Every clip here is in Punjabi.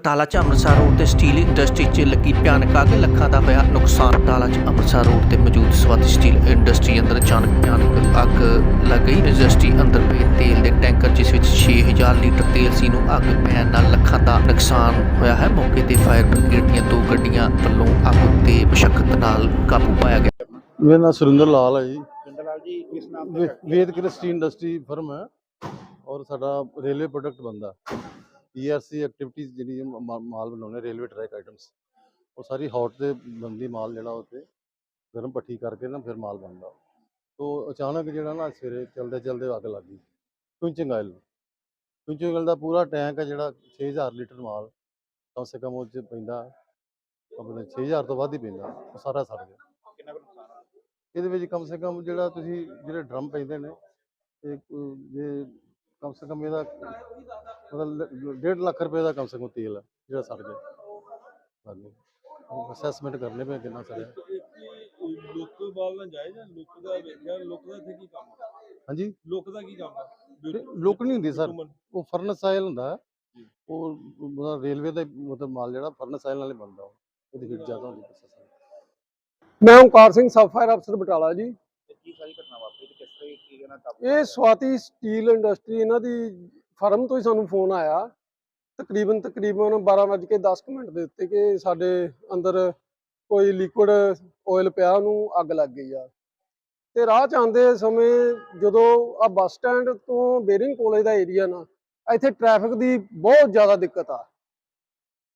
ਬਟਾਲਾ ਚ ਅੰਮ੍ਰਿਤਸਰ ਰੋਡ ਤੇ ਸਟੀਲ ਇੰਡਸਟਰੀ 'ਚ ਲੱਗੀ ਭਿਆਨਕ ਅੱਗ। ਲੱਖਾਂ ਦਾ ਹੋਇਆ ਨੁਕਸਾਨ। ਬਟਾਲਾ ਚ ਅੰਮ੍ਰਿਤਸਰ ਰੋਡ ਤੇ ਮੌਜੂਦ ਸਵਾਤੀ ਸਟੀਲ ਇੰਡਸਟਰੀ ਅੰਦਰ ਅਚਾਨਕ ਭਿਆਨਕ ਅੱਗ ਲੱਗ ਗਈ। ਇੰਡਸਟਰੀ ਅੰਦਰ ਪਏ ਤੇਲ ਦੇ ਟੈਂਕਰ ਜਿਸ ਵਿੱਚ 6000 ਲੀਟਰ ਤੇਲ ਸੀ ਨੂੰ ਅੱਗ ਪੈਣ ਨਾਲ ਲੱਖਾਂ ਦਾ ਨੁਕਸਾਨ ਹੋਇਆ ਹੈ। ਮੌਕੇ ਤੇ ਫਾਇਰ ਬ੍ਰਿਗੇਡ ਦੀਆਂ ਦੋ ਗੱਡੀਆਂ ਵੱਲੋਂ ਅੱਗ ਤੇ ਮੁਸ਼ਕਲ ਨਾਲ ਕਾਬੂ ਪਾਇਆ ਗਿਆ। ਮੇਰਾ ਨਾਮ ਸੁਰਿੰਦਰ ਲਾਲ ਹੈ ਜੀ। ਜਿੰਦਰ ਲਾਲ ਜੀ ਕਿਸ ਨਾਮ ਵੇ- ਵੇਦ ਕ੍ਰਿਸਟੀ ਇੰਡਸਟਰੀ ਫਰਮ ਹੈ ਔਰ ਸਾਡਾ ਰੇਲਵੇ ਪ੍ਰੋਡਕਟ ਬੰਦਾ ਈਆਰਸੀ ਐਕਟੀਵਿਟੀਜ਼ ਜਿਹੜੀ ਮ- ਮਾਲ ਬਣਾਉਣੇ ਰੇਲਵੇ ਟਰੈਕ ਆਈਟਮਸ ਉਹ ਸਾਰੀ ਹੌਟ ਤੇ ਬੰਦੀ ਮਾਲ ਜਿਹੜਾ ਉੱਤੇ ਗਰਮ ਪੱਠੀ ਕਰਕੇ ਨਾ ਫਿਰ ਮਾਲ ਬਣਦਾ। ਤੋਂ ਅਚਾਨਕ ਜਿਹੜਾ ਨਾ ਸਵੇਰੇ ਚਲਦੇ ਚਲਦੇ ਅੱਗ ਲੱਗ ਗਈ ਕੁਇੰਚਿੰਗ ਆਇਲ ਕੁਇੰਚਿੰਗ ਆਇਲ ਦਾ ਪੂਰਾ ਟੈਂਕ ਹੈ ਜਿਹੜਾ 6000 ਲੀਟਰ ਮਾਲ ਕਮ ਸੇ ਕਮ ਉਹ 'ਚ ਪੈਂਦਾ ਆਪਣੇ 6000 ਤੋਂ ਵੱਧ ਹੀ ਪੈਂਦਾ ਉਹ ਸਾਰਾ ਸੜ ਗਿਆ। ਕਿੰਨਾ ਕੁ ਨੁਕਸਾਨ ਹੋਇਆ? ਇਹਦੇ ਵਿੱਚ ਕਮ ਸੇ ਕਮ ਜਿਹੜਾ ਤੁਸੀਂ ਜਿਹੜੇ ਡਰਮ ਪੈਂਦੇ ਨੇ ਇਹ ਜੇ ਕਮ ਸੇ ਕਮ ਇਹਦਾ ਮਤਲਬ 1.5 ਲੱਖ ਰੁਪਏ ਦਾ ਕਮ ਸੇ ਕਮ ਤੇਲ ਹੈ ਜਿਹੜਾ ਸੜ ਗਿਆ। ਹਾਂਜੀ। ਅਸੈਸਮੈਂਟ ਕਰਨੇ ਪਏ ਕਿੰਨਾ ਸੜਿਆ। ਲੁੱਕ ਵਾਲ ਨਾ ਜਾਏ ਜਾਂ ਲੁੱਕ ਦਾ ਵੇਖਿਆ ਲੁੱਕ ਦਾ ਇੱਥੇ ਕੀ ਕੰਮ ਆ ਹਾਂਜੀ। ਲੁੱਕ ਦਾ ਕੀ ਕੰਮ ਆ ਲੁੱਕ ਨਹੀਂ ਹੁੰਦੀ ਸਰ। ਬitumen, ਉਹ ਫਰਨਸ ਆਇਲ ਹੁੰਦਾ। ਉਹ ਮਤਲਬ ਰੇਲਵੇ ਦਾ ਹੀ ਮਤਲਬ ਮਾਲ ਜਿਹੜਾ ਫਰਨਸ ਆਇਲ ਨਾਲ ਹੀ ਬਣਦਾ ਉਹ। ਉਹਦੀ ਹੀਟ ਜ਼ਿਆਦਾ ਹੁੰਦੀ ਹੈ ਮੈਂ ਓਮਕਾਰ ਸਿੰਘ ਸਬ ਫਾਇਰ ਅਫਸਰ ਬਟਾਲਾ ਜੀ। ਤੇ ਕੀ ਸਾਰੀ ਘਟਨਾ ਵਾਪਰੀ? ਕਾਬੂ ਇਹ ਸਵਾਤੀ ਸਟੀਲ ਇੰਡਸਟਰੀ ਇਹਨਾਂ ਦੀ ਫਰਮ ਤੋਂ ਹੀ ਸਾਨੂੰ ਫੋਨ ਆਇਆ। ਤਕਰੀਬਨ ਤਕਰੀਬਨ 12:10 ਮਿੰਟ ਦੇ ਉੱਤੇ ਕਿ ਸਾਡੇ ਅੰਦਰ ਕੋਈ ਲਿਕੁਇਡ ਆਇਲ ਪਿਆ ਉਹਨੂੰ ਅੱਗ ਲੱਗ ਗਈ ਆ। ਤੇ ਰਾਹ ਚ ਆਉਂਦੇ ਸਮੇਂ ਜਦੋਂ ਆ ਬੱਸ ਸਟੈਂਡ ਤੋਂ ਬੇਰਿੰਗ ਕਾਲਜ ਦਾ ਏਰੀਆ ਨਾ ਇੱਥੇ ਟ੍ਰੈਫਿਕ ਦੀ ਬਹੁਤ ਜ਼ਿਆਦਾ ਦਿੱਕਤ ਆ।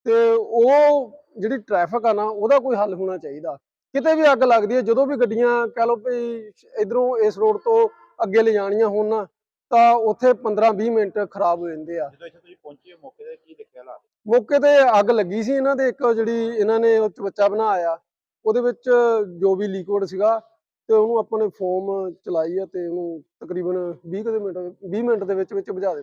ਤੇ ਉਹ ਜਿਹੜੀ ਟ੍ਰੈਫਿਕ ਆ ਨਾ ਉਹਦਾ ਕੋਈ ਹੱਲ ਹੋਣਾ ਚਾਹੀਦਾ। ਕਿਤੇ ਵੀ ਅੱਗ ਲੱਗਦੀ ਹੈ ਜਦੋਂ ਵੀ ਗੱਡੀਆਂ ਕਹ ਲਓ ਵੀ ਇਧਰੋਂ ਇਸ ਰੋਡ ਤੋਂ ਅੱਗੇ ਲੈ ਜਾਣੀਆਂ ਹੋਣ ਨਾ ਤਾਂ ਉੱਥੇ 15-20 ਮਿੰਟ ਖਰਾਬ ਹੋ ਜਾਂਦੇ ਆ। ਜਦੋਂ ਇੱਥੇ ਤੁਸੀਂ ਪਹੁੰਚੇ ਹੋ ਮੌਕੇ ਤੇ ਕੀ ਦੇਖਿਆ ਹਾਲਾਤ ਮੌਕੇ ਤੇ ਅੱਗ ਲੱਗੀ ਸੀ ਇਹਨਾਂ ਦੇ ਇੱਕ ਜਿਹੜੀ ਇਹਨਾਂ ਨੇ ਉਹ ਚਵੱਚਾ ਬਣਾਇਆ ਉਹਦੇ ਵਿੱਚ ਜੋ ਵੀ ਲਿਕੁਇਡ ਸੀਗਾ ਤੇ ਉਹਨੂੰ ਆਪਾਂ ਨੇ ਫੋਮ ਚਲਾਈ ਆ ਤੇ ਉਹਨੂੰ ਤਕਰੀਬਨ 20 ਕੁ ਦੇ ਮਿੰਟ 20 ਮਿੰਟ ਦੇ ਵਿੱਚ ਵਿੱਚ ਬੁਝਾ ਦਿੱਤਾ।